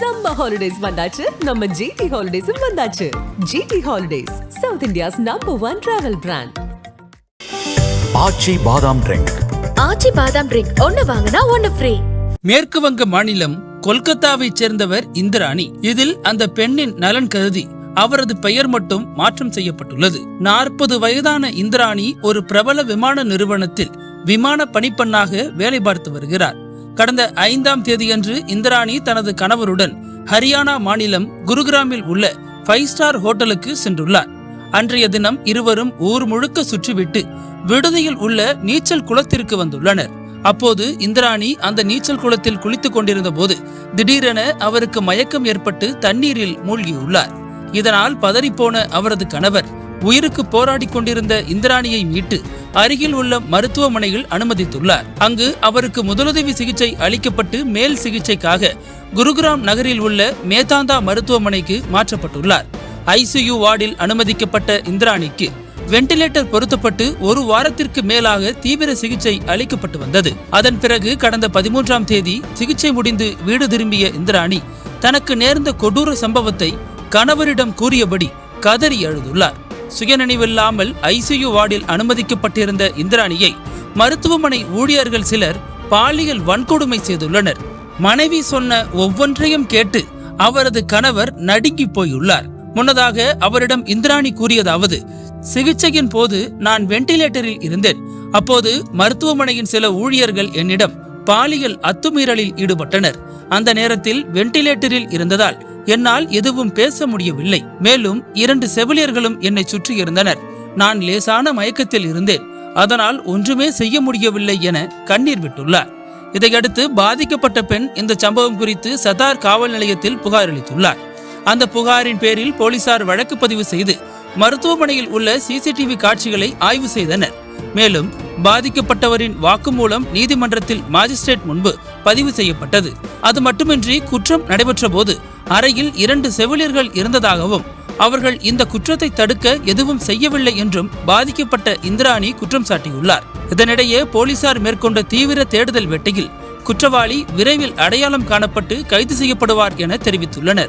Summer holidays வந்தாச்சு. நம்ம GT ஹாலிடேஸும் வந்தாச்சு. GT holidays south India's number one travel brand Aachi badam drink Aachi பாதாம் ட்ரிங்க் ஒன்னு வாங்கினா ஒன்னு ஃப்ரீ மேற்கு வங்க மாநிலம் கொல்கத்தாவைச் சேர்ந்தவர் இந்திராணி. இதில் அந்த பெண்ணின் நலன் கருதி அவரது பெயர் மட்டும் மாற்றம் செய்யப்பட்டுள்ளது. நாற்பது வயதான இந்திராணி ஒரு பிரபல விமான நிறுவனத்தில் விமான பணிப்பெண்ணாக வேலை பார்த்து வருகிறார். கடந்த ஐந்தாம் தேதியன்று இந்திராணி தனது கணவருடன் ஹரியானா மாநிலம் குருகிராமில் உள்ள ஃபைவ் ஸ்டார் ஹோட்டலுக்கு சென்றுள்ளார். அன்றைய தினம் இருவரும் ஊர் முழுக்க சுற்றிவிட்டு விடுதியில் உள்ள நீச்சல் குளத்திற்கு வந்துள்ளனர். அப்போது இந்திராணி அந்த நீச்சல் குளத்தில் குளித்துக் கொண்டிருந்த போது திடீரென அவருக்கு மயக்கம் ஏற்பட்டு தண்ணீரில் மூழ்கியுள்ளார். இதனால் பதறிப்போன அவரது கணவர் உயிருக்கு போராடி கொண்டிருந்த இந்திராணியை மீட்டு அருகில் உள்ள மருத்துவமனையில் அனுமதித்துள்ளார். அங்கு அவருக்கு முதலுதவி சிகிச்சை அளிக்கப்பட்டு மேல் சிகிச்சைக்காக குருகிராம் நகரில் உள்ள மேதாந்தா மருத்துவமனைக்கு மாற்றப்பட்டுள்ளார். ஐசியு வார்டில் அனுமதிக்கப்பட்ட இந்திராணிக்கு வெண்டிலேட்டர் பொருத்தப்பட்டு ஒரு வாரத்திற்கு மேலாக தீவிர சிகிச்சை அளிக்கப்பட்டு வந்தது. அதன் பிறகு கடந்த பதிமூன்றாம் தேதி சிகிச்சை முடிந்து வீடு திரும்பிய இந்திராணி தனக்கு நேர்ந்த கொடூர சம்பவத்தை கணவரிடம் கூறியபடி கதறி அழுதுள்ளார். சுயநினைவில்லாமல் ஐசியு வார்டில் அனுமதிக்கப்பட்டிருந்த இந்திராணியை மருத்துவமனை ஊழியர்கள் சிலர் பாலியல் வன்கொடுமை செய்துள்ளனர். மனைவி சொன்ன ஒவ்வொன்றையும் கேட்டு அவரது கணவர் நடுங்கி போயுள்ளார். முன்னதாக அவரிடம் இந்திராணி கூறியதாவது சிகிச்சையின் போது நான் வெண்டிலேட்டரில் இருந்தேன். அப்போது மருத்துவமனையின் சில ஊழியர்கள் என்னிடம் பாலியல் அத்துமீறலில் ஈடுபட்டனர். அந்த நேரத்தில் வெண்டிலேட்டரில் இருந்ததால் என்னால் எதுவும் பேச முடியவில்லை. மேலும் இரண்டு செவிலியர்களும் என்னை சுற்றி இருந்தனர். நான் லேசான மயக்கத்தில் இருந்தேன். அதனால் ஒன்றுமே செய்ய முடியவில்லை என கண்ணீர் விட்டுள்ளார். இதையடுத்து பாதிக்கப்பட்ட பெண் இந்த சம்பவம் குறித்து சதார் காவல் நிலையத்தில் புகார் அளித்துள்ளார். அந்த புகாரின் பேரில் போலீசார் வழக்கு பதிவு செய்து மருத்துவமனையில் உள்ள சிசிடிவி காட்சிகளை ஆய்வு செய்தனர். மேலும் பாதிக்கப்பட்டவரின் வாக்குமூலம் நீதிமன்றத்தில் மாஜிஸ்ட்ரேட் முன்பு பதிவு செய்யப்பட்டது. அது மட்டுமின்றி குற்றம் நடைபெற்ற போது அறையில் இரண்டு செவிலியர்கள் இருந்ததாகவும் அவர்கள் இந்த குற்றத்தை தடுக்க எதுவும் செய்யவில்லை என்றும் பாதிக்கப்பட்ட இந்திராணி குற்றம் சாட்டியுள்ளார். இதனிடையே போலீசார் மேற்கொண்ட தீவிர தேடுதல் வேட்டையில் குற்றவாளி விரைவில் அடையாளம் காணப்பட்டு கைது செய்யப்படுவார் என தெரிவித்துள்ளனர்.